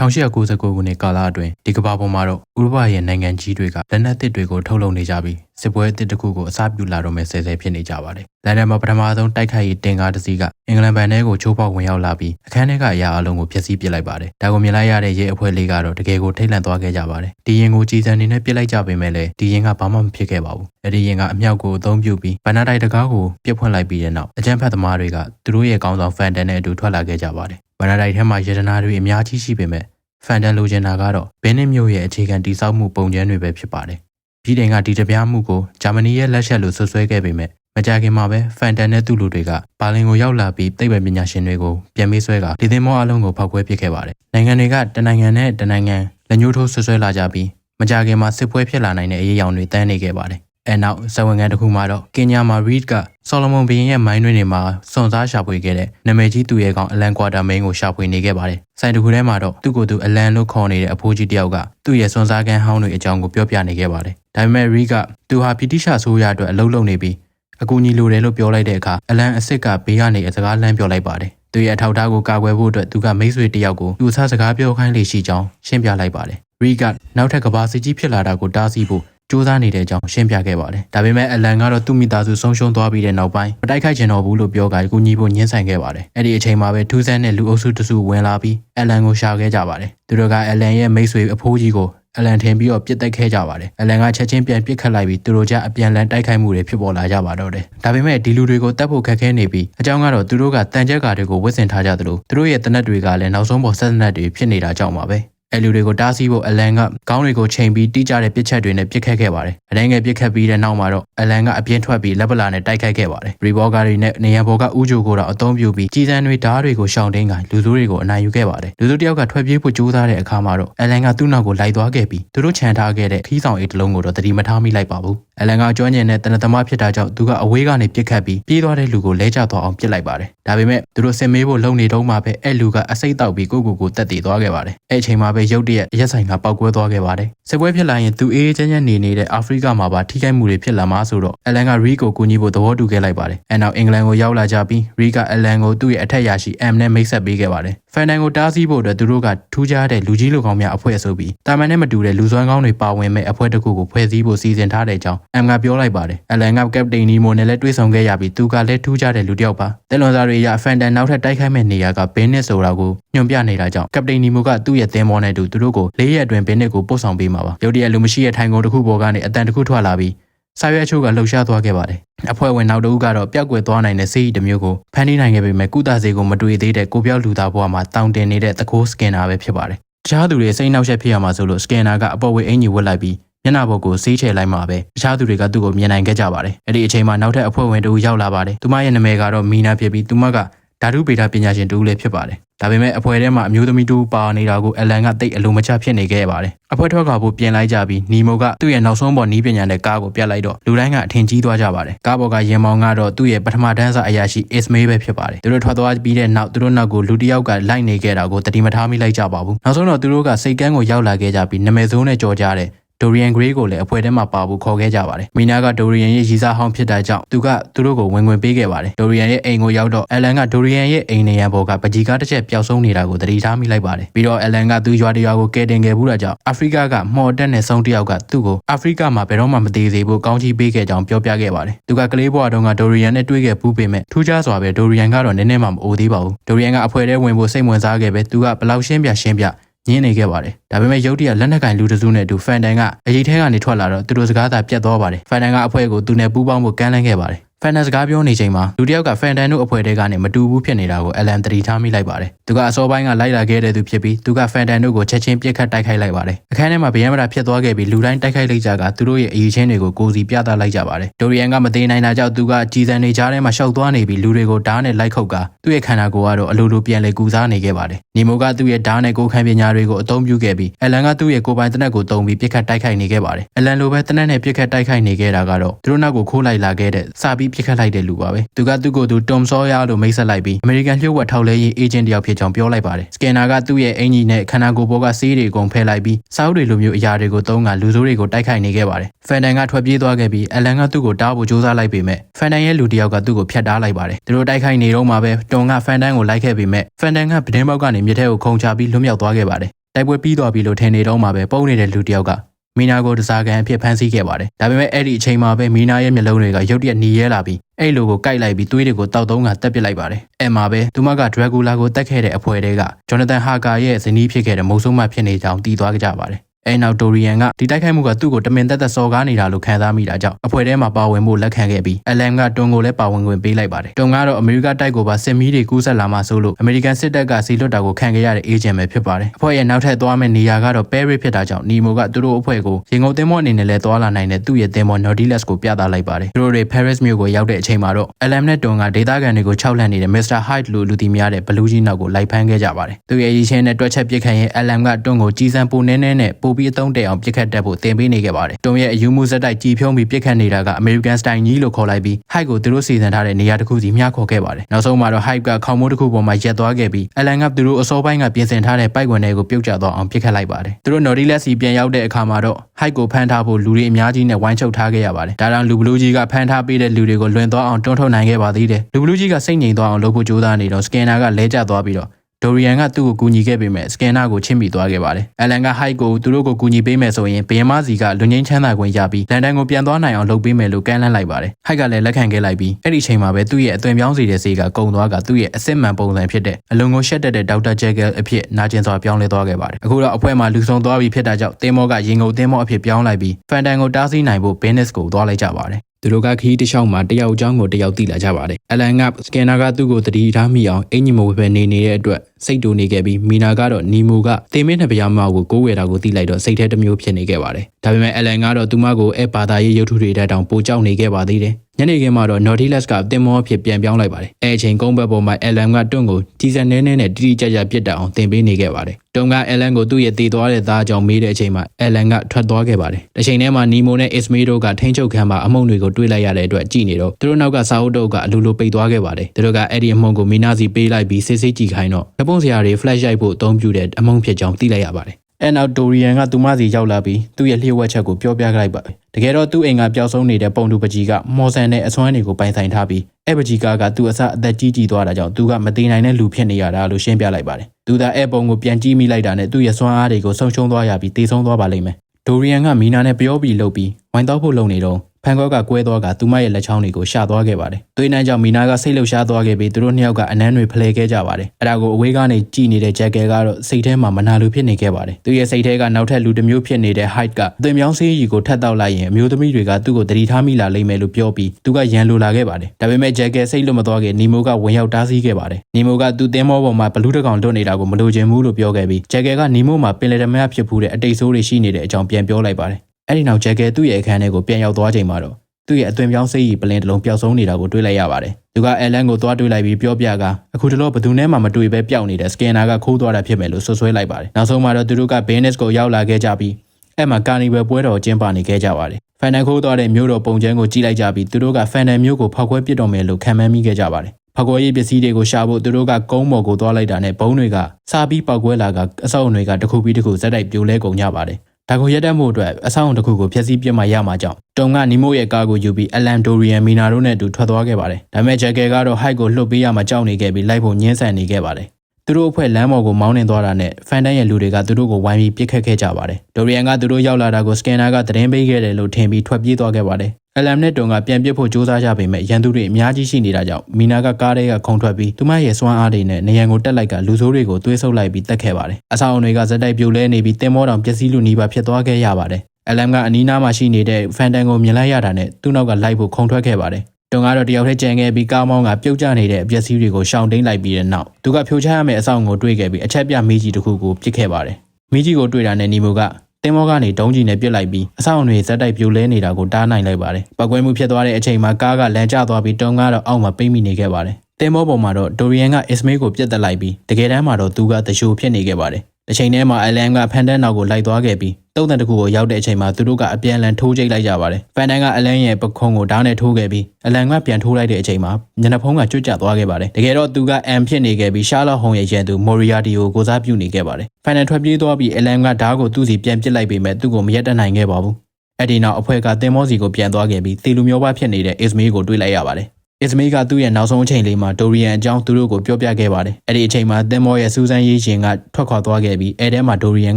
1899ခုနှစ်ကာလအတွင်းဒီကမ္ဘာပေါ်မှာတော့ဥရောပရဲ့နိုင်ငံကြီးတွေကလက်နက်သစ်တွေကိုထုတ်လုပ်နေကြပြီး စစ်ပွဲအသစ်တစ်ခုကိုအစပြုလာတော့မယ်ဆဲဆဲဖြစ်နေကြပါတယ်။လန်ဒန်မှာပထမဆုံးတိုက်ခိုက်ရေးတင်ကားတစ်စီးကအင်္ဂလန်ဘဏ်ထဲကိုချိုးဖောက်ဝင်ရောက်လာပြီးအခန်းထဲကအရာအလုံးကိုဖျက်ဆီးပစ်လိုက်ပါတယ်။ဒါကိုမြင်လိုက်ရတဲ့ရဲအဖွဲ့လေးကတော့တကယ်ကိုထိတ်လန့်သွားခဲ့ကြပါတယ်။ဒီရင်ကိုကြီးစံနေနဲ့ပစ်လိုက်ကြပေမဲ့လည်းဒီရင်ကဘာမှမဖြစ်ခဲ့ပါဘူး။အဲဒီရင်ကအမြောက်ကိုအသုံးပြုပြီးဘဏ္ဍာတိုက်တကားကိုပြစ်ဖွင့်လိုက်ပြီးတဲ့နောက်အကြမ်းဖက်သမားတွေကသူတို့ရဲ့ကောင်းဆောင်ဖန်တန်နဲ့အတူထွက်လာခဲ့ကြပါတယ်။ဘဏ္ဍာတိုက်ထဲမှာရတနာတွေအများကြီးရှိပေမဲ့ဖန်တန်လိုချင်တာကတော့ဘင်းနစ်မျိုးရဲ့အခြေခံတိစောက်မှုပုံကျန်းတွေပဲဖြစ်ပါတယ်။ ပြည်တိုင်ကဒီတပြားမှုကိုဂျာမနီရဲ့လက်ချက်လို့ဆွဆွဲခဲ့ပေမဲ့မကြခင်မှာပဲဖန်တန်တဲ့သူလူတွေကဘာလင်ကိုရောက်လာပြီးသိပ္ပံပညာရှင်တွေကိုပြန်မေးဆွဲကဒီသင်းမောအလုံးကိုဖောက်ခွဲပစ်ခဲ့ပါတယ်။နိုင်ငံတွေကတနိုင်ငံနဲ့တနိုင်ငံလက်ညှိုးထိုးဆွဆွဲလာကြပြီးမကြခင်မှာစစ်ပွဲဖြစ်လာနိုင်တဲ့အရေးအယောင်တွေတန်းနေခဲ့ပါတယ်။ အဲနောက်ဇဝင်ခံတစ်ခုမှာတော့ကင်ညာမှာ Reed ကဆော်လမွန်ဘီရင်ရဲ့မိုင်းတွင်တွေမှာစွန့်စားရှာဖွေခဲ့တဲ့နာမည်ကြီးသူရဲ့ကောင်အလန်ကွာတာမင်းကိုရှာဖွေနေခဲ့ပါတယ်။ဆိုင်တစ်ခုထဲမှာတော့သူ့ကိုယ်သူအလန်လို့ခေါ်နေတဲ့အဖိုးကြီးတယောက်ကသူ့ရဲ့စွန့်စားကန်းဟောင်းတွေအကြောင်းကိုပြောပြနေခဲ့ပါတယ်။ဒါပေမဲ့ Reed ကသူဟာဗြိတိရှဆိုးရအတွက်အလုပ်လုပ်နေပြီးအကူကြီးလိုတယ်လို့ပြောလိုက်တဲ့အခါအလန်အစ်စ်ကဘေးကနေအစကားလှမ်းပြောလိုက်ပါတယ်။သူရဲ့အထောက်အထားကိုကာကွယ်ဖို့အတွက်သူကမိတ်ဆွေတယောက်ကိုသူအဆစကားပြောခိုင်းလေရှိကြောင်းရှင်းပြလိုက်ပါတယ်။ Reed ကနောက်ထပ်ကဘာစီကြီးဖြစ်လာတာကိုတားဆီးဖို့ စူးစမ်းနေတဲ့အကြောင်းရှင်းပြခဲ့ပါတယ်။ဒါပေမဲ့အလန်ကတော့သူ့မိသားစုဆုံးရှုံးသွားပြီးတဲ့နောက်ပိုင်းမတိုက်ခိုက်ချင်တော့ဘူးလို့ပြောကာကူညီဖို့ညှင်းဆန်ခဲ့ပါတယ်။အဲ့ဒီအချိန်မှာပဲထူးဆန်းတဲ့လူအုပ်စုတစုဝင်လာပြီးအလန်ကိုရှာခဲ့ကြပါတယ်။သူတို့ကအလန်ရဲ့မိတ်ဆွေအဖိုးကြီးကိုအလန်ထင်ပြီးတော့ပြစ်တက်ခဲ့ကြပါတယ်။အလန်ကချက်ချင်းပြန်ပြစ်ခတ်လိုက်ပြီးသူတို့ကအပြန်လန်တိုက်ခိုက်မှုတွေဖြစ်ပေါ်လာကြပါတော့တယ်။ဒါပေမဲ့ဒီလူတွေကိုတတ်ဖို့ခက်ခဲနေပြီးအကြောင်းကတော့သူတို့ကတန်ကြက်ကာတွေကိုဝစ်ဆင်ထားကြသလိုသူတို့ရဲ့တနက်တွေကလည်းနောက်ဆုံးပေါ်ဆက်နက်တွေဖြစ်နေတာကြောင့်ပါပဲ။ အဲလူတွေကိုတားဆီးဖို့အလန်ကခေါင်းတွေကိုချိန်ပြီးတိကျတဲ့ပစ်ချက်တွေနဲ့ပစ်ခတ်ခဲ့ပါတယ်။အတိုင်းငယ်ပစ်ခတ်ပြီးတဲ့နောက်မှာတော့အလန်ကအပြင်းထွက်ပြီးလက်ပလာနဲ့တိုက်ခိုက်ခဲ့ပါတယ်။ရီဘောကာတွေနဲ့နေရန်ဘောကဥကြိုကိုတော့အသုံးပြုပြီးကြီးစံတွေဓားတွေကိုရှောင်တင်းကလူစုတွေကိုအနိုင်ယူခဲ့ပါတယ်။လူစုတယောက်ကထွက်ပြေးဖို့ကြိုးစားတဲ့အခါမှာတော့အလန်ကသူ့နောက်ကိုလိုက်သွားခဲ့ပြီးသူတို့ခြံထားခဲ့တဲ့ခီးဆောင်အိတ်တလုံးကိုတော့တတိမထားမိလိုက်ပါဘူး။အလန်ကကျွမ်းကျင်တဲ့တနသမားဖြစ်တာကြောင့်သူကအဝေးကနေပစ်ခတ်ပြီးပြေးသွားတဲ့လူကိုလဲကျသွားအောင်ပစ်လိုက်ပါတယ်။ဒါပေမဲ့သူတို့စင်မေးဖို့လုံနေတော့မှပဲအဲ့လူကအစိတ်တောက်ပြီးကိုကိုကိုတက်တည်သွားခဲ့ပါတယ်။အဲ့အချိန်မှာပဲရုတ်တရက်ရက်ဆိုင်ကပောက်ကွဲသွားခဲ့ပါတယ်။စစ်ပွဲဖြစ်လာရင်သူအေးအေးချမ်းချမ်းနေနေတဲ့အာဖရိကမှာပါထိခိုက်မှုတွေဖြစ်လာမှာဆိုတော့အလန်ကရီကိုကူညီဖို့သဘောတူခဲ့လိုက်ပါတယ်။အဲနောက်အင်္ဂလန်ကိုရောက်လာကြပြီးရီကအလန်ကိုသူ့ရဲ့အထက်ရရှိအမ်နဲ့မိတ်ဆက်ပေးခဲ့ပါတယ်။ဖန်တန်ကိုတားဆီးဖို့အတွက်သူတို့ကထူးခြားတဲ့လူကြီးလူကောင်းများအဖွဲ့အစည်းပြီးတာမန်နဲ့မတူတဲ့လူစွမ်းကောင်းတွေပါဝင်မဲ့အဖွဲ့တစ်ခုကိုဖွဲ့စည်းဖို့စီစဉ်ထားတဲ့အကြောင်းအမ်ကပြောလိုက်ပါတယ်။အလန်ကကပတိန်နီမိုနဲ့လည်းတွေ့ဆုံခဲ့ရပြီးသူကလည်းထူးခြားတဲ့လူတစ်ယောက်ပါ။တယ်လွန်စာတွေအရဖန်တန်နောက်ထပ်တိုက်ခိုက်မဲ့နေရာကဘင်းနစ်ဆိုတာကိုညွှန်ပြနေတာကြောင့်ကပတိန်နီမိုကသူ့ရဲ့သင်းမောနဲ့တူသူတို့ကိုလေးရက်အတွင်းဘင်းနစ်ကိုပို့ဆောင်ပေးမှာပါ။ရုတ်တရက်လူမရှိတဲ့ထိုင်ကုန်တစ်ခုပေါ်ကနေအတန်တစ်ခုထွက်လာပြီးစာရွက်အချို့ကလှုပ်ရှားသွားခဲ့ပါတယ်။အဖွဲ့ဝင်နောက်တဦးကတော့ပျောက်ကွယ်သွားနိုင်တဲ့ဆေးရီတစ်မျိုးကိုဖန်တီးနိုင်ခဲ့ပေမဲ့ကုသဆေးကိုမတွေ့သေးတဲ့ကိုပြောက်လူသားဘဝမှာတောင်းတင်နေတဲ့သခိုးစကင်နာပဲဖြစ်ပါတယ်။တခြားသူတွေစိတ်နှောက်ယှက်ဖြစ်ရမှာဆိုလို့စကင်နာကအပေါ်ဝေအင်ကြီးဝတ်လိုက်ပြီးမျက်နှာပေါ်ကိုဆေးချယ်လိုက်မှာပဲတခြားသူတွေကသူ့ကိုမြင်နိုင်ခဲ့ကြပါတယ်။အဲ့ဒီအချိန်မှာနောက်ထပ်အဖွဲ့ဝင်တဦးရောက်လာပါတယ်။သူမရဲ့နာမည်ကတော့မီနာဖြစ်ပြီးသူမက ဓာတုဗေဒပညာရှင်တူလည်းဖြစ်ပါတယ်။ဒါပေမဲ့အဖွဲ့ထဲမှာအမျိုးသမီးတူပါနေတာကိုအလန်ကတိတ်အလိုမချဖြစ်နေခဲ့ပါတယ်။အဖွဲ့ထွက်ကဖို့ပြင်လိုက်ကြပြီးနီမိုကသူ့ရဲ့နောက်ဆုံးပေါ်နီးပညာနဲ့ကားကိုပြတ်လိုက်တော့လူတိုင်းကအထင်ကြီးသွားကြပါတယ်။ကားပေါ်ကရင်မောင်ကတော့သူ့ရဲ့ပထမတန်းစာအရာရှိအစ်မေးပဲဖြစ်ပါတယ်။သူတို့ထွက်သွားပြီးတဲ့နောက်သူတို့နောက်ကိုလူတစ်ယောက်ကလိုက်နေခဲ့တာကိုတတိမထားမိလိုက်ကြပါဘူး။နောက်ဆုံးတော့သူတို့ကစိတ်ကန်းကိုရောက်လာခဲ့ကြပြီးနာမည်ဆိုးနဲ့ကြော်ကြတဲ့ ဒိုရီယန်ဂရေးကိုလည်းအဖွဲ့ထဲမှာပါဖို့ခေါ်ခဲ့ကြပါတယ်။မီနာကဒိုရီယန်ရဲ့ရီစားဟောင်းဖြစ်တာကြောင့်သူကသူတို့ကိုဝင်ဝင်ပေးခဲ့ပါတယ်။ဒိုရီယန်ရဲ့အိမ်ကိုရောက်တော့အလန်ကဒိုရီယန်ရဲ့အိမ်နေရန်ပေါ်ကပကြီးကားတစ်ချက်ပျောက်ဆုံးနေတာကိုသတိထားမိလိုက်ပါတယ်။ပြီးတော့အလန်ကသူရွာတရွာကိုကယ်တင်ခဲ့ဘူးတာကြောင့်အာဖရိကကမော်တက်နဲ့ဆုံးတစ်ယောက်ကသူ့ကိုအာဖရိကမှာဘယ်တော့မှမသေးသေးဘူးကောင်းချီးပေးခဲ့ကြောင်းပြောပြခဲ့ပါတယ်။သူကကလေးဘွားတုန်းကဒိုရီယန်နဲ့တွေ့ခဲ့ဘူးပေမဲ့ထူးခြားစွာပဲဒိုရီယန်ကတော့နည်းနည်းမှမအိုသေးပါဘူး။ဒိုရီယန်ကအဖွဲ့ထဲဝင်ဖို့စိတ်ဝင်စားခဲ့ပဲသူကဘလောက်ရှင်းပြရှင်းပြ ညင်းနေခဲ့ပါတယ်။ဒါပေမဲ့ရုတ်တရက်လက်နက်ကင်လူတစုနဲ့အတူဖန်တန်ကအရေးထဲကနေထွက်လာတော့သူတို့စကားသာပြတ်သွားပါတယ်။ဖန်တန်ကအဖွဲ့ကိုသူနဲ့ပူးပေါင်းဖို့ကမ်းလှမ်းခဲ့ပါတယ်။ ဖန်တန်စကားပြောနေချိန်မှာလူတစ်ယောက်ကဖန်တန်တို့အဖွဲ့တဲကနေမတူဘူးဖြစ်နေတာကိုအလန်တတိထားမိလိုက်ပါတယ်။သူကအစောပိုင်းကလိုက်လာခဲ့တဲ့သူဖြစ်ပြီးသူကဖန်တန်တို့ကိုချက်ချင်းပြစ်ခတ်တိုက်ခိုက်လိုက်ပါတယ်။အခန်းထဲမှာဗျမ်းမတာဖြစ်သွားခဲ့ပြီးလူတိုင်းတိုက်ခိုက်လိုက်ကြကသူတို့ရဲ့အရေးချင်းတွေကိုကိုစီပြသလိုက်ကြပါတယ်။ဒိုရီယန်ကမသေးနိုင်တာကြောင့်သူကကြီးစံနေကြားထဲမှာရှောက်သွားနေပြီးလူတွေကိုဓားနဲ့လိုက်ခုတ်ကသူ့ရဲ့ခန္ဓာကိုယ်ကတော့အလိုလိုပြန်လဲကူစားနေခဲ့ပါတယ်။နီမိုကသူ့ရဲ့ဓားနဲ့ကိုယ်ခံပညာတွေကိုအသုံးပြုခဲ့ပြီးအလန်ကသူ့ရဲ့ကိုယ်ပိုင်တနက်ကိုတုံပြီးပြစ်ခတ်တိုက်ခိုက်နေခဲ့ပါတယ်။အလန်လိုပဲတနက်နဲ့ပြစ်ခတ်တိုက်ခိုက်နေခဲ့တာကတော့သူတို့နောက်ကိုခိုးလိုက်လာခဲ့တဲ့စာပြီးပြစ်ခတ်လိုက်တဲ့လူပါပဲသူကသူ့ကိုယ်သူတွမ်ဆောယာလို့မိတ်ဆက်လိုက်ပြီးအမေရိကန်လျှို့ဝှက်ထောက်လဲရေးအေဂျင့်တယောက်ဖြစ်ကြောင်းပြောလိုက်ပါတယ်စကန်နာကသူ့ရဲ့အင်ဂျီနဲ့ခန္ဓာကိုယ်ပေါ်ကဆေးတွေအကုန်ဖယ်လိုက်ပြီးစာအုပ်တွေလိုမျိုးအရာတွေကိုသုံးကလူဆိုးတွေကိုတိုက်ခိုက်နေခဲ့ပါတယ်ဖန်တန်ကထွက်ပြေးသွားခဲ့ပြီးအလန်ကသူ့ကိုတားဖို့ကြိုးစားလိုက်ပေမဲ့ဖန်တန်ရဲ့လူတယောက်ကသူ့ကိုဖျက်တားလိုက်ပါတယ်သူတို့တိုက်ခိုက်နေတော့မှပဲတွန်ကဖန်တန်ကိုလိုက်ခဲ့ပေမဲ့ဖန်တန်ကပဒင်းပေါက်ကနေမြစ်ထဲကိုခုန်ချပြီးလွတ်မြောက်သွားခဲ့ပါတယ်တိုက်ပွဲပြီးသွားပြီလို့ထင်နေတော့မှပဲပုံနေတဲ့လူတစ်ယောက်က မီနာကိုတစားကန်အဖြစ်ဖမ်းဆီးခဲ့ပါတယ်ဒါပေမဲ့အဲ့ဒီအချိန်မှာပဲမီနာရဲ့မျက်လုံးတွေကရုတ်တရက်หนีရဲလာပြီးအဲ့လိုကိုကိုက်လိုက်ပြီးသွေးတွေကိုတောက်သုံးကတက်ပစ်လိုက်ပါတယ်အဲ့မှာပဲသူမကဒရဂူလာကိုတက်ခဲ့တဲ့အဖွဲတွေကဂျော်နသန်ဟာကာရဲ့ဇနီးဖြစ်ခဲ့တဲ့မုံဆုံးမဖြစ်နေကြောင်းတည်သွားကြပါတယ် အဲနောက်ဒိုရီယန်ကဒီတိုက်ခိုက်မှုကသူ့ကိုတမင်တက်တက်စော်ကားနေတာလို့ခံစားမိတာကြောင့်အဖွဲထဲမှာပါဝင်ဖို့လက်ခံခဲ့ပြီးအလမ်ကတွန်ကိုလည်းပါဝင်ခွင့်ပေးလိုက်ပါတယ်။တွန်ကတော့အမေရိကတိုက်ကိုပါစစ်မီးတွေကူးဆက်လာမှဆိုလို့အမေရိကန်စစ်တပ်ကစီလွတ်တာကိုခံခဲ့ရတဲ့အေဂျင့်ပဲဖြစ်ပါတယ်။အဖွဲ့ရဲ့နောက်ထပ်သွားမယ့်နေရာကတော့ပဲရစ်ဖြစ်တာကြောင့်နီမိုကသူတို့အဖွဲ့ကိုရေငုံသင်းမောအနေနဲ့လည်းသွားလာနိုင်တဲ့သူ့ရဲ့သင်းမော Nautilus ကိုပြသလိုက်ပါတယ်။သူတို့တွေ Paris မြို့ကိုရောက်တဲ့အချိန်မှာတော့အလမ်နဲ့တွန်ကဒေသခံတွေကိုခြောက်လှန့်နေတဲ့ Mr. Hyde လို့လူတီများတဲ့ဘလူးကြီးနောက်ကိုလိုက်ဖမ်းခဲ့ကြပါတယ်။သူရဲ့ရည်ချင်းနဲ့တွက်ချက်ပစ်ခတ်ရင်အလမ်ကတွန်ကိုကြီးစံပိုနေနေနဲ့ပိုပြီးအသုံးတည့်အောင်ပစ်ခတ်တတ်ဖို့တင်ပေးနေခဲ့ပါတယ်။တွန်ရဲ့အယူမှုဇက်တိုက်ကြီးဖြုံးပြီးပစ်ခတ်နေတာက American Style ကြီးလို့ခေါ်လိုက်ပြီး Hyde ကိုသူတို့စီစဉ်ထားတဲ့နေရာတစ်ခုစီမျှခေါ်ခဲ့ပါတယ်။နောက်ဆုံးမှာတော့ Hyde ကခေါင်းမိုးတစ်ခုပေါ်မှာရက်သွားခဲ့ပြီးအလန်ကသူတို့အစောပိုင်းကပြင်ဆင်ထားတဲ့ပိုက်ကွန်တွေကိုပြုတ်ကျသွားအောင်ပစ်ခတ်လိုက်ပါတယ်။သူတို့ Nautilus စီပြန်ရောက်တဲ့အခါမှာတော့ Hyde ကိုဖမ်းထားဖို့လူတွေအများကြီးနဲ့ဝိုင်းချုပ်ထားခဲ့ရပါတယ်။ဒါကြောင့်လူဘလူးကြီးကဖမ်းထားပေးတဲ့လူတွေကိုလွင်သွားအောင်တွန်းထုတ်နိုင်ခဲ့ပါသေးတယ်။လူဘလူးကြီးကစိတ်ငြိမ်သွားအောင်လုပ်ဖို့ကြိုးစားနေတော့ Scanner ကလဲကျသွားပြီးတော့ ဒိုရီယန်ကသူ့ကိုကူညီခဲ့ပေမဲ့စကန်နာကိုချင်းမိသွားခဲ့ပါတယ်။အလန်ကဟိုက်ကိုသူတို့ကိုကူညီပေးမယ်ဆိုရင်ဘယမစီကလူငင်းချမ်းသာခွင့်ရပြီးလန်ဒန်ကိုပြန်သွားနိုင်အောင်လုပ်ပေးမယ်လို့ကမ်းလှမ်းလိုက်ပါတယ်။ဟိုက်ကလည်းလက်ခံခဲ့လိုက်ပြီးအဲ့ဒီချိန်မှာပဲသူ့ရဲ့အသွင်ပြောင်းစီတဲ့ဈေးကကုံသွားကသူ့ရဲ့အစစ်မှန်ပုံစံဖြစ်တဲ့အလုံကိုရှက်တက်တဲ့ဒေါက်တာဂျက်ကယ်အဖြစ်နာကျင်စွာပြောင်းလဲသွားခဲ့ပါတယ်။အခုတော့အဖွဲမှာလူဆုံးသွားပြီးဖြစ်တာကြောင့်တင်းမောကရင်ငုံတင်းမောအဖြစ်ပြောင်းလိုက်ပြီးဖန်တန်ကိုတားဆီးနိုင်ဖို့ဘင်းနစ်ကိုသွားလိုက်ကြပါတယ်။ သူတို့ကခီးတစ်ချောင်းမှာတယောက်အကြောင်းကိုတယောက်သိလာကြပါတယ်။အလန်ကစကန်နာကသူ့ကိုတတိထားမိအောင်အင်ဂျင်မဝယ်ပဲနေနေတဲ့အတွက်စိတ်တူနေခဲ့ပြီးမီနာကတော့နီမိုကသေမင်းနှစ်ပြားမကိုကိုးဝယ်တာကိုသိလိုက်တော့စိတ်ထဲတစ်မျိုးဖြစ်နေခဲ့ပါတယ်။ဒါပေမဲ့အလန်ကတော့သူမကိုအဲဘာသာရေးရုပ်ထုတွေတက်တောင်ပိုကြောက်နေခဲ့ပါသေးတယ်။ ညနေခင်းမှာတော့ Nautilus ကတင်မောအဖြစ်ပြန်ပြောင်းလိုက်ပါတယ်။အဲအချိန်ကုန်းဘက်ပေါ်မှာ Alan ကတွန့်ကိုကြီးစံနေနေနဲ့တိတိကျကျပြစ်တက်အောင်တင်ပေးနေခဲ့ပါတယ်။တွန့်က Alan ကိုသူ့ရဲ့တည်သွားတဲ့သားကြောင့်မေးတဲ့အချိန်မှာ Alan ကထွက်သွားခဲ့ပါတယ်။တစ်ချိန်တည်းမှာ Nemo နဲ့ Ismay တို့ကထိန်းချုပ်ခံမှာအမုံတွေကိုတွေးလိုက်ရတဲ့အတွက်ကြည်နေတော့သူတို့နောက်ကစာအုပ်တုပ်ကအလိုလိုပိတ်သွားခဲ့ပါတယ်။သူတို့ကအဲ့ဒီအမုံကိုမီနာစီပေးလိုက်ပြီးစစ်စစ်ကြည့်ခိုင်းတော့ကပုံစရာတွေ flash ရိုက်ဖို့အသုံးပြုတဲ့အမုံဖြစ်ကြောင်းသိလိုက်ရပါတယ်။အဲနောက်ဒိုရီယန်ကသူမစီရောက်လာပြီးသူ့ရဲ့လျှို့ဝှက်ချက်ကိုပြောပြလိုက်ပါတယ်။ တကယ်တော့သူ့အိမ်ကပျောက်ဆုံးနေတဲ့ပုံတူပကြီးကမော်ဆန်နဲ့အစွမ်းတွေကိုပိုင်ဆိုင်ထားပြီးအဲပကြီးကကသူ့အစအသက်ကြီးကြီးသွားတာကြောင့်သူကမသေးနိုင်တဲ့လူဖြစ်နေရတာလို့ရှင်းပြလိုက်ပါတယ်။သူသာအဲပုံကိုပြန်ကြည့်မိလိုက်တာနဲ့သူ့ရဲ့စွမ်းအားတွေကိုဆုံးရှုံးသွားရပြီးတေဆုံးသွားပါလိမ့်မယ်။ဒိုရီယန်ကမီနာနဲ့ပြောပြီးလုပ်ပြီးဝိုင်းတော့ဖို့လုပ်နေတော့ ဖန်ကောကကွဲသွားကသူမရဲ့လက်ချောင်းတွေကိုရှာသွားခဲ့ပါတယ်။သွေးနှမ်းကြောင့်မီနာကစိတ်လှုပ်ရှားသွားခဲ့ပြီးသူတို့နှစ်ယောက်ကအနမ်းတွေဖလှယ်ခဲ့ကြပါတယ်။အဲဒါကိုအဝေးကနေကြည်နေတဲ့ဂျက်ကယ်ကတော့စိတ်ထဲမှာမနာလိုဖြစ်နေခဲ့ပါတယ်။သူရဲ့စိတ်ထဲကနောက်ထပ်လူတစ်မျိုးဖြစ်နေတဲ့ height ကအသွင်ပြောင်းဆေးရီကိုထပ်တောက်လိုက်ရင်အမျိုးသမီးတွေကသူ့ကိုတတိထားမိလာလိမ့်မယ်လို့ပြောပြီးသူကရန်လိုလာခဲ့ပါတယ်။ဒါပေမဲ့ဂျက်ကယ်စိတ်လွတ်မသွားခင်နီမိုကဝင်ရောက်တားဆီးခဲ့ပါတယ်။နီမိုကသူ့သင်းမောပေါ်မှာဘလူးတကောင်လွတ်နေတာကိုမလိုချင်ဘူးလို့ပြောခဲ့ပြီးဂျက်ကယ်ကနီမိုမှာပင်လယ်ဓမြဖြစ်ဖူးတဲ့အတိတ်ဆိုးတွေရှိနေတဲ့အကြောင်းပြန်ပြောလိုက်ပါတယ်။ အဲ့ဒီနောက်ဂျက်ကယ်သူ့ရဲ့အခန်းထဲကိုပြန်ရောက်သွားချိန်မှာတော့သူ့ရဲ့အသွင်ပြောင်းစိတ်ရည်ပလင်တစ်လုံးပျောက်ဆုံးနေတာကိုတွေ့လိုက်ရပါတယ်။သူကအယ်လန်ကိုသွားတွေ့လိုက်ပြီးပြောပြကအခုတလို့ဘသူနဲ့မှမတွေ့ပဲပျောက်နေတဲ့စကင်နာကခိုးသွားတာဖြစ်မယ်လို့ဆွဆွဲလိုက်ပါတယ်။နောက်ဆုံးမှာတော့သူတို့ကဘင်းနစ်ကိုရောက်လာခဲ့ကြပြီးအဲ့မှာကာနီဗယ်ပွဲတော်ကျင်းပနေခဲ့ကြပါတယ်။ဖန်တန်ခိုးသွားတဲ့မြို့တော်ပုံကျန်းကိုကြည့်လိုက်ကြပြီးသူတို့ကဖန်တန်မြို့ကိုဖောက်ခွဲပစ်တော်မယ်လို့ခံမှန်းမိခဲ့ကြပါတယ်။ဖောက်ခွဲရေးပစ္စည်းတွေကိုရှာဖို့သူတို့ကကုန်းပေါ်ကိုသွားလိုက်တာနဲ့ဘုံတွေကစာပြီးပောက်ကွဲလာကအဆောက်အုံတွေကတစ်ခုပြီးတစ်ခုဇက်တိုက်ပြိုလဲကုန်ကြပါတယ်။ ဒါကိုရက်တက်မှုအတွက်အဆောင်တစ်ခုကိုဖျက်ဆီးပစ်မှရမှာကြောင့်တုံကနီမိုရဲ့ကားကိုယူပြီးအလန်ဒိုရီယန်မီနာတို့နဲ့အတူထွက်သွားခဲ့ပါတယ်။ဒါပေမဲ့ဂျက်ကယ်ကတော့ဟိုက်ကိုလှုပ်ပေးရမှကြောက်နေခဲ့ပြီးလိုက်ဖို့ညှင်းဆန်နေခဲ့ပါတယ်။သူတို့အဖွဲ့လမ်းပေါ်ကိုမောင်းနှင်သွားတာနဲ့ဖန်တန်ရဲ့လူတွေကသူတို့ကိုဝိုင်းပြီးပစ်ခတ်ခဲ့ကြပါတယ်။ဒိုရီယန်ကသူတို့ရောက်လာတာကိုစကန်နာကသတင်းပေးခဲ့တယ်လို့ထင်ပြီးထွက်ပြေးသွားခဲ့ပါတယ်။ အလမ်နဲ့တုံကပြန်ပစ်ဖို့ကြိုးစားကြပေမဲ့ရန်သူတွေအများကြီးရှိနေတာကြောင့်မီနာကကားထဲကခုံထွက်ပြီးသူမရဲ့စွမ်းအားတွေနဲ့နေရန်ကိုတက်လိုက်ကလူဆိုးတွေကိုသွေးဆုပ်လိုက်ပြီးတက်ခဲ့ပါတယ်။အဆောင်တွေကဇက်တိုက်ပြိုလဲနေပြီးတင်မောတောင်ပျက်စီးလူနီးပါဖြစ်သွားခဲ့ရပါတယ်။အလမ်ကအနီးနားမှာရှိနေတဲ့ဖန်တန်ကိုမြင်လိုက်ရတာနဲ့သူ့နောက်ကလိုက်ဖို့ခုံထွက်ခဲ့ပါတယ်။တုံကတော့တယောက်တည်းကြံခဲ့ပြီးကားမောင်းကပြုတ်ကျနေတဲ့အပျက်စီးတွေကိုရှောင်တိန်လိုက်ပြီးတဲ့နောက်သူကဖြိုချရမယ့်အဆောင်ကိုတွေးခဲ့ပြီးအချက်ပြမီးကြီးတစ်ခုကိုပစ်ခဲ့ပါတယ်။မီးကြီးကိုတွေးတာနဲ့နီမိုက တင်မောကနေဒုံးကြီးနဲ့ပစ်လိုက်ပြီးအဆောင်တွေဇက်တိုက်ပြိုလဲနေတာကိုတားနိုင်လိုက်ပါတယ်။ပောက်ကွဲမှုဖြစ်သွားတဲ့အချိန်မှာကားကလမ်းကျသွားပြီးတုံကတော့အောက်မှာပိတ်မိနေခဲ့ပါတယ်။တင်မောပေါ်မှာတော့ဒိုရီယန်ကအစ္စမေးကိုပြတ်တက်လိုက်ပြီးတကယ်တမ်းမှာတော့သူကတရှိုဖြစ်နေခဲ့ပါတယ်။တစ်ချိန်တည်းမှာအလန်ကဖန်တန်နောက်ကိုလိုက်သွားခဲ့ပြီး တုံးတန်တကူကိုရောက်တဲ့အချိန်မှာသူတို့ကအပြန်အလှန်ထိုးကြိတ်လိုက်ကြပါတယ်။ဖန်တန်ကအလန်ရဲ့ပခုံးကိုဓာတ်နဲ့ထိုးခဲ့ပြီးအလန်ကပြန်ထိုးလိုက်တဲ့အချိန်မှာညနေဖုံးကကျွတ်ကျသွားခဲ့ပါတယ်။တကယ်တော့သူကအမ်ဖြစ်နေခဲ့ပြီးရှာလော့ဟုံရဲ့ရန်သူမော်ရီယာတီကိုကိုစားပြုနေခဲ့ပါတယ်။ဖန်တန်ထွက်ပြေးသွားပြီးအလန်ကဓာတ်ကိုသူ့စီပြန်ပစ်လိုက်ပေမဲ့သူ့ကိုမရက်တတ်နိုင်ခဲ့ပါဘူး။အဲ့ဒီနောက်အဖွဲ့ကတင်မောစီကိုပြန်သွားခဲ့ပြီးသေလူမျိုးပါဖြစ်နေတဲ့အစ္စမေးကိုတွေ့လိုက်ရပါတယ်အစ္စမေးကသူ့ရဲ့နောက်ဆုံးအချိန်လေးမှာဒိုရီယန်အကြောင်းသူတို့ကိုပြောပြခဲ့ပါတယ်။အဲ့ဒီအချိန်မှာသင်မောရဲ့စူးစမ်းရေးရှင်ကထွက်ခွာသွားခဲ့ပြီးအဲထဲမှာဒိုရီယန်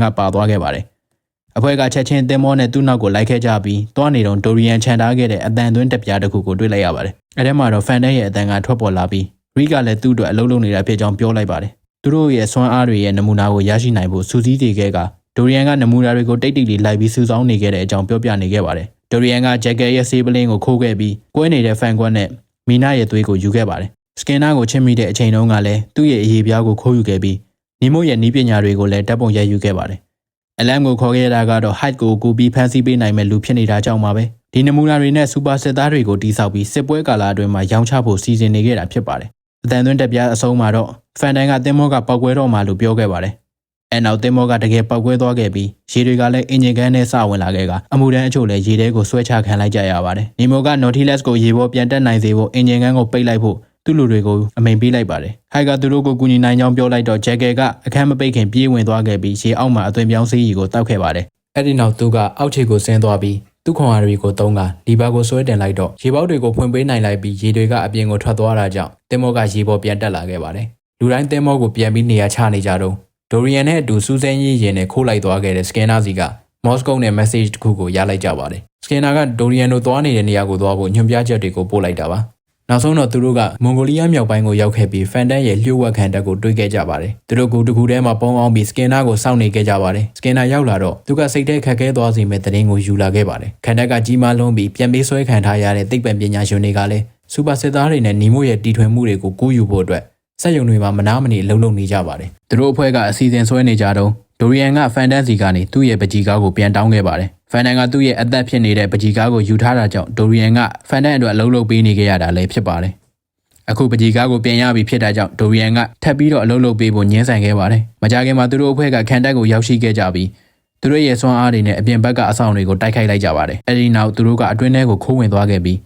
ကပါသွားခဲ့ပါတယ်။ အဖွဲ့ကချက်ချင်းသင်မောနဲ့သူ့နောက်ကိုလိုက်ခဲ့ကြပြီးတွားနေတော့ဒိုရီယန်ခြံထားခဲ့တဲ့အတန်သွင်းတက်ပြားတစ်ခုကိုတွေ့လိုက်ရပါတယ်။အဲထဲမှာတော့ဖန်ဒန်ရဲ့အတန်ကထွက်ပေါ်လာပြီးရီကလည်းသူ့အတွက်အလုံးလုံးနေတာဖြစ်ကြောင်းပြောလိုက်ပါတယ်။သူတို့ရဲ့ဆွမ်းအားတွေရဲ့နမူနာကိုရရှိနိုင်ဖို့စူးစီးတည်ခဲ့ကဒိုရီယန်ကနမူနာတွေကိုတိတ်တိတ်လေးလိုက်ပြီးစူးစောင်းနေခဲ့တဲ့အကြောင်းပြောပြနေခဲ့ပါတယ်။ဒိုရီယန်ကဂျက်ကယ်ရဲ့ဆေးပလင်းကိုခိုးခဲ့ပြီးကွဲနေတဲ့ဖန်ကွက်နဲ့မီနာရဲ့သွေးကိုယူခဲ့ပါတယ်။စကင်နာကိုချစ်မိတဲ့အချိန်တုန်းကလည်းသူ့ရဲ့အရေးပြားကိုခိုးယူခဲ့ပြီးနီမိုရဲ့နီးပညာတွေကိုလည်းတပ်ပုံရိုက်ယူခဲ့ပါတယ်။ အလမ်ကိုခေါ်ခဲ့ရတာကတော့ height ကိုကူပြီးဖန်ဆီးပေးနိုင်မဲ့လူဖြစ်နေတာကြောင့်ပါပဲ။ဒီနမူနာတွေနဲ့စူပါစစ်သားတွေကိုတိစောက်ပြီးစစ်ပွဲကာလအတွင်းမှာရောင်းချဖို့စီစဉ်နေခဲ့တာဖြစ်ပါတယ်။အတန်သွင်းတက်ပြားအဆုံးမှာတော့ဖန်တန်ကတင်မောကပောက်ကွဲတော့မှလို့ပြောခဲ့ပါတယ်။အဲနောက်တင်မောကတကယ်ပောက်ကွဲသွားခဲ့ပြီးရေတွေကလည်းအင်ဂျင်ကန်နဲ့စဝင်လာခဲ့ကအမှုတန်းအချို့လည်းရေထဲကိုဆွဲချခံလိုက်ကြရပါတယ်။နီမိုက Nautilus ကိုရေပေါ်ပြန်တက်နိုင်စေဖို့အင်ဂျင်ကန်ကိုပိတ်လိုက်ဖို့ သူ့လူတွေကိုအမိန်ပေးလိုက်ပါတယ်။ဟိုက်ကသူတို့ကိုကူညီနိုင်ကြောင်းပြောလိုက်တော့ဂျက်ကယ်ကအခန်းမပိတ်ခင်ပြေးဝင်သွားခဲ့ပြီးရေအောက်မှာအသွင်ပြောင်းဆေးရီကိုတောက်ခဲ့ပါတယ်။အဲ့ဒီနောက်သူကအောက်ခြေကိုဆင်းသွားပြီးသူ့ခွန်အားတွေကိုတုံးကလီဘာကိုဆွဲတင်လိုက်တော့ရေပေါက်တွေကိုဖွင့်ပေးနိုင်လိုက်ပြီးရေတွေကအပြင်ကိုထွက်သွားတာကြောင့်တင်မောကရေပေါ်ပြန်တက်လာခဲ့ပါတယ်။လူတိုင်းတင်မောကိုပြန်ပြီးနေရာချနေကြတော့ဒိုရီယန်နဲ့အတူစူးစမ်းရေးရင်နဲ့ခိုးလိုက်သွားခဲ့တဲ့စကင်နာစီကမော်စကိုနဲ့ message တစ်ခုကိုရလိုက်ကြပါတယ်။စကင်နာကဒိုရီယန်တို့သွားနေတဲ့နေရာကိုသွားဖို့ညွှန်ပြချက်တွေကိုပို့လိုက်တာပါ။ နောက်ဆုံးတော့သူတို့ကမွန်ဂိုလီးယားမြောက်ပိုင်းကိုရောက်ခဲ့ပြီးဖန်တန်ရဲ့လျှို့ဝှက်ခံတပ်ကိုတွေ့ခဲ့ကြပါတယ်။သူတို့ကတကူထဲမှာပုံအောင်ပြီးစကင်နာကိုစောင့်နေခဲ့ကြပါတယ်။စကင်နာရောက်လာတော့သူကစိတ်ထဲခက်ခဲသွားစေမဲ့တဲ့ရင်ကိုယူလာခဲ့ပါတယ်။ခံတပ်ကကြီးမားလုံးပြီးပြန်ပေးဆွဲခံထားရတဲ့သိပ္ပံပညာရှင်တွေကလည်းစူပါစစ်သားတွေနဲ့နီမိုရဲ့တီထွင်မှုတွေကိုကူးယူဖို့အတွက်စက်ယုံတွေမှာမနာမနေလှုပ်လှုပ်နေကြပါတယ်။သူတို့အဖွဲ့ကအစီအစဉ်ဆွဲနေကြတော့ ဒိုရီယန်ကဖန်တန်စီကနေသူ့ရဲ့ပကြီးကားကိုပြန်တောင်းခဲ့ပါတယ်။ဖန်တန်ကသူ့ရဲ့အသက်ဖြစ်နေတဲ့ပကြီးကားကိုယူထားတာကြောင့်ဒိုရီယန်ကဖန်တန်အတွက်အလုပ်လုပ်ပေးနေခဲ့ရတာလည်းဖြစ်ပါတယ်။အခုပကြီးကားကိုပြန်ရပြီဖြစ်တာကြောင့်ဒိုရီယန်ကထပ်ပြီးတော့အလုပ်လုပ်ပေးဖို့ညှင်းဆန်ခဲ့ပါတယ်။မကြခင်မှာသူတို့အဖွဲ့ကခံတက်ကိုရောက်ရှိခဲ့ကြပြီးသူတို့ရဲ့စွမ်းအားတွေနဲ့အပြင်ဘက်ကအဆောင်တွေကိုတိုက်ခိုက်လိုက်ကြပါတယ်။အဲဒီနောက်သူတို့ကအတွင်းထဲကိုခိုးဝင်သွားခဲ့ပြီး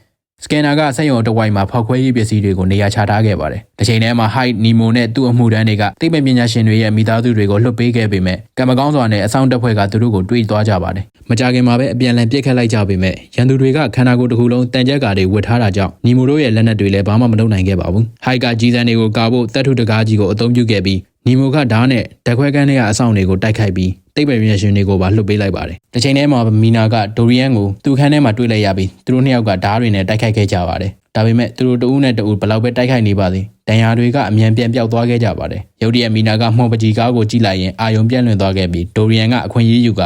စကန်နာကစက်ရုံတဝိုက်မှာဖောက်ခွဲရေးပစ္စည်းတွေကိုနေရာချထားခဲ့ပါတယ်။တစ်ချိန်တည်းမှာ Hyde, Nemo နဲ့သူ့အမှုတန်းတွေကသိပ္ပံပညာရှင်တွေရဲ့မိသားစုတွေကိုလွှတ်ပေးခဲ့ပေမဲ့ကံမကောင်းစွာနဲ့အဆောင်တက်ဖွဲ့ကသူတို့ကိုတွေးသွားကြပါတယ်။မကြခင်မှာပဲအပြန်လန်ပြစ်ခတ်လိုက်ကြပေမဲ့ရန်သူတွေကခန္ဓာကိုယ်တစ်ခုလုံးတန်ကြက်ကာတွေဝတ်ထားတာကြောင့် Nemo တို့ရဲ့လက်နက်တွေလည်းဘာမှမလုပ်နိုင်ခဲ့ပါဘူး။ Hyde ကကြီးစံတွေကိုကာဖို့တပ်ထုတကားကြီးကိုအသုံးပြုခဲ့ပြီးနီမိုကဓာတ်နဲ့ဓာတ်ခွဲကန်းတွေကအဆောင်တွေကိုတိုက်ခိုက်ပြီး တိတ်ပယ်မြရှင်တွေကိုပါလှုပ်ပေးလိုက်ပါတယ်။တစ်ချိန်တည်းမှာမီနာကဒိုရီယန်ကိုသူ့ခန်းထဲမှာတွေ့လိုက်ရပြီးသူတို့နှစ်ယောက်ကဓာတ်တွေနဲ့တိုက်ခိုက်ခဲ့ကြပါတယ်။ဒါပေမဲ့သူတို့တဦးနဲ့တဦးဘလောက်ပဲတိုက်ခိုက်နေပါစေဒဏ်ရာတွေကအမြန်ပြန်ပြောက်သွားခဲ့ကြပါတယ်။ရုတ်တရက်မီနာကမှော်ပကြီးကားကိုကြည့်လိုက်ရင်အာယုံပြန့်လွင့်သွားခဲ့ပြီးဒိုရီယန်ကအခွင့်အရေးယူက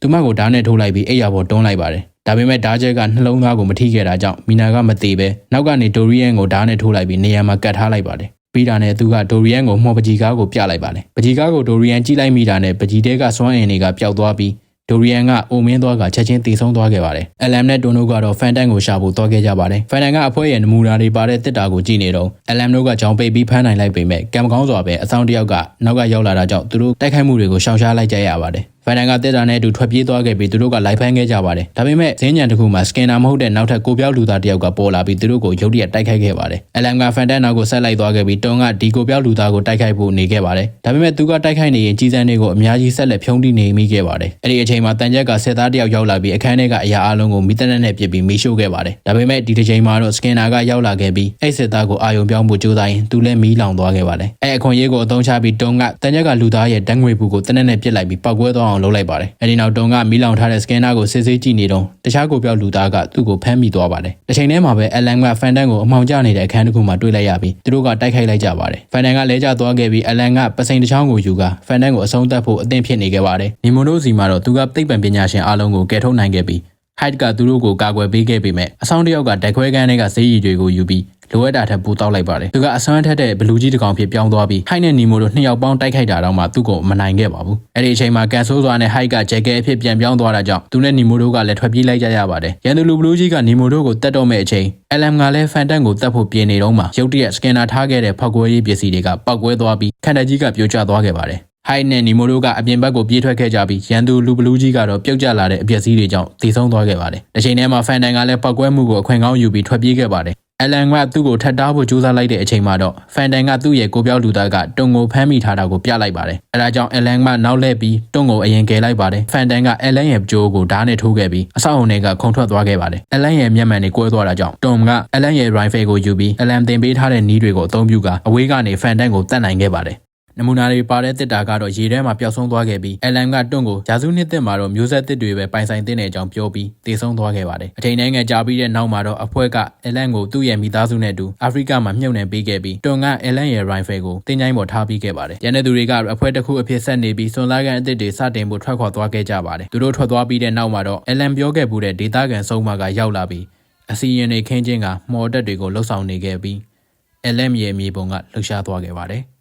သူမကိုဓာတ်နဲ့ထိုးလိုက်ပြီးအိယာပေါ်တွန်းလိုက်ပါတယ်။ဒါပေမဲ့ဓာတ်ချက်ကနှလုံးသားကိုမထိခဲ့တာကြောင့်မီနာကမသေးပဲနောက်ကနေဒိုရီယန်ကိုဓာတ်နဲ့ထိုးလိုက်ပြီးနေရာမှာကတ်ထားလိုက်ပါတယ် ပြီးတာနဲ့သူကဒိုရီယန်ကိုမှော်ပကြီးကားကိုပြလိုက်ပါတယ်ပကြီးကားကိုဒိုရီယန်ကြည့်လိုက်မိတာနဲ့ပကြီးတဲကစွမ်းအင်တွေကပျောက်သွားပြီးဒိုရီယန်ကအိုမင်းသွားကချက်ချင်းတည်ဆုံးသွားခဲ့ပါတယ်။အလမ်နဲ့ဒွန်တို့ကတော့ဖန်တန်ကိုရှာဖို့သွားခဲ့ကြပါတယ်။ဖန်တန်ကအဖွဲရဲ့နမူနာတွေပါတဲ့တစ်တာကိုကြည့်နေတော့အလမ်တို့ကကြောင်ပိတ်ပြီးဖမ်းနိုင်လိုက်ပေမဲ့ကံမကောင်းစွာပဲအဆောင်တယောက်ကနောက်ကရောက်လာတာကြောင့်သူတို့တိုက်ခိုက်မှုတွေကိုရှောင်ရှားလိုက်ကြရပါတယ်။ ဖန်တန်ကတက်တာနဲ့အတူထွက်ပြေးသွားခဲ့ပြီးသူတို့ကလိုက်ဖမ်းခဲ့ကြပါတယ်။ဒါပေမဲ့ဈေးညံတစ်ခုမှာစကင်နာမဟုတ်တဲ့နောက်ထပ်ကိုပြောက်လူသားတယောက်ကပေါ်လာပြီးသူတို့ကိုရုတ်တရက်တိုက်ခိုက်ခဲ့ပါတယ်။အလမ်ကဖန်တန်နောက်ကိုဆက်လိုက်သွားခဲ့ပြီးတွန်းကဒီကိုပြောက်လူသားကိုတိုက်ခိုက်ဖို့နေခဲ့ပါတယ်။ဒါပေမဲ့သူကတိုက်ခိုက်နေရင်ကြီးစံတွေကိုအများကြီးဆက်လက်ဖြုံးတိနေမိခဲ့ပါတယ်။အဲ့ဒီအချိန်မှာတန်ကြက်ကစစ်သားတယောက်ရောက်လာပြီးအခန်းထဲကအရာအလုံးကိုမိတနက်နဲ့ပစ်ပြီးမိရှို့ခဲ့ပါတယ်။ဒါပေမဲ့ဒီတစ်ချိန်မှာတော့စကင်နာကရောက်လာခဲ့ပြီးအဲ့စစ်သားကိုအာယုံပြောင်းဖို့ကြိုးစားရင်သူလည်းမီးလောင်သွားခဲ့ပါတယ်။အဲ့အခွင့်အရေးကိုအသုံးချပြီးတွန်းကတန်ကြက်ကလူသားရဲ့တန်းငွေဘူးကိုတနက်နဲ့ပစ်လိုက်ပြီးပောက်ကွဲသွားအောင်လုပ်လိုက်ပါတယ်။အဲ့ဒီနောက်တုံကမီးလောင်ထားတဲ့စကင်နာကိုစစ်ဆေးကြည့်နေတော့တခြားကိုပြောက်လူသားကသူ့ကိုဖမ်းမိသွားပါတယ်။တစ်ချိန်တည်းမှာပဲအလန်ကဖန်တန်ကိုအမှောင်ကျနေတဲ့အခန်းတစ်ခုမှာတွေ့လိုက်ရပြီးသူတို့ကတိုက်ခိုက်လိုက်ကြပါတယ်။ဖန်တန်ကလဲကျသွားခဲ့ပြီးအလန်ကပစိန်တစ်ချောင်းကိုယူကဖန်တန်ကိုအဆုံးသတ်ဖို့အသင့်ဖြစ်နေခဲ့ပါတယ်။နီမိုနိုစီမှာတော့သူကသိပ္ပံပညာရှင်အားလုံးကိုကယ်ထုတ်နိုင်ခဲ့ပြီး height ကသူတို့ကိုကာကွယ်ပေးခဲ့ပေမဲ့အဆောင်တစ်ယောက်ကဓာတ်ခွဲကန်းတွေကဈေးရည်တွေကိုယူပြီး လိုအပ်တာထက်ပိုတောက်လိုက်ပါတယ်သူကအစွမ်းထက်တဲ့ဘလူးကြီးတစ်ကောင်ဖြစ်ပြောင်းသွားပြီးဟိုက်နဲ့နီမိုတို့နှစ်ယောက်ပေါင်းတိုက်ခိုက်တာတော့မှသူ့ကိုမနိုင်ခဲ့ပါဘူးအဲ့ဒီအချိန်မှာကန်ဆိုးစွာနဲ့ဟိုက်ကဂျက်ကဲအဖြစ်ပြန်ပြောင်းသွားတာကြောင့်သူနဲ့နီမိုတို့ကလည်းထွက်ပြေးလိုက်ကြရပါတယ်ရန်သူလူဘလူးကြီးကနီမိုတို့ကိုတတ်တော့မဲ့အချိန်အလမ်ကလည်းဖန်တန်ကိုတတ်ဖို့ပြင်နေတော့မှရုတ်တရက်စကင်နာထားခဲ့တဲ့ဖောက်ကွဲရေးပစ္စည်းတွေကပောက်ကွဲသွားပြီးခန္ဓာကြီးကပြိုကျသွားခဲ့ပါတယ်ဟိုက်နဲ့နီမိုတို့ကအပြင်ဘက်ကိုပြေးထွက်ခဲ့ကြပြီးရန်သူလူဘလူးကြီးကတော့ပြုတ်ကျလာတဲ့အပျက်စီးတွေကြောင့်တည်ဆုံးသွားခဲ့ပါတယ်။တစ်ချိန်တည်းမှာဖန်တန်ကလည်းပောက်ကွဲမှုကိုအခွင့်ကောင်းယူပြီးထွက်ပြေးခဲ့ပါတယ် အလန်ကသူ့ကိုထပ်တားဖို့ကြိုးစားလိုက်တဲ့အချိန်မှာတော့ဖန်တန်ကသူ့ရဲ့ကိုပြောက်လူသားကတုံကိုဖမ်းမိထားတာကိုပြလိုက်ပါတယ်။အဲဒါကြောင့်အလန်ကနောက်လှည့်ပြီးတုံကိုအရင်ကယ်လိုက်ပါတယ်။ဖန်တန်ကအလန်ရဲ့ကြိုးကိုဓာတ်နဲ့ထိုးခဲ့ပြီးအဆောက်အုံတွေကခုန်ထွက်သွားခဲ့ပါတယ်။အလန်ရဲ့မျက်မှန်တွေကွဲသွားတာကြောင့်တုံကအလန်ရဲ့ rifle ကိုယူပြီးအလန်တင်ပေးထားတဲ့နီးတွေကိုအသုံးပြုကအဝေးကနေဖန်တန်ကိုတတ်နိုင်ခဲ့ပါတယ်။ နမူနာတွေပါတဲ့တစ်တာကတော့ရေထဲမှာပျောက်ဆုံးသွားခဲ့ပြီးအလန်ကတွန့်ကိုဂျာစုနှစ်သက်မှာတော့မျိုးဆက်တစ်တွေပဲပိုင်ဆိုင်တဲ့အကြောင်းပြောပြီးတည်ဆုံးသွားခဲ့ပါတယ်။အချိန်တိုင်းငယ်ကြာပြီးတဲ့နောက်မှာတော့အဖွဲ့ကအလန်ကိုသူ့ရဲ့မိသားစုနဲ့အတူအာဖရိကမှာမြုပ်နှံပေးခဲ့ပြီးတွန့်ကအလန်ရဲ့ rifle ကိုတင်ချိုင်းပေါ်ထားပြီးခဲ့ပါတယ်။ကျန်တဲ့သူတွေကအဖွဲ့တစ်ခုအဖြစ်ဆက်နေပြီးစွန်လာကန်အသစ်တွေစတင်ဖို့ထွက်ခွာသွားခဲ့ကြပါတယ်။သူတို့ထွက်သွားပြီးတဲ့နောက်မှာတော့အလန်ပြောခဲ့မှုတဲ့ဒေတာကန်ဆုံးမကရောက်လာပြီးအစီရင်တွေခင်းချင်းကမော်တက်တွေကိုလှုပ်ဆောင်နေခဲ့ပြီးအလန်ရဲ့မြေပုံကလှုပ်ရှားသွားခဲ့ပါတယ်။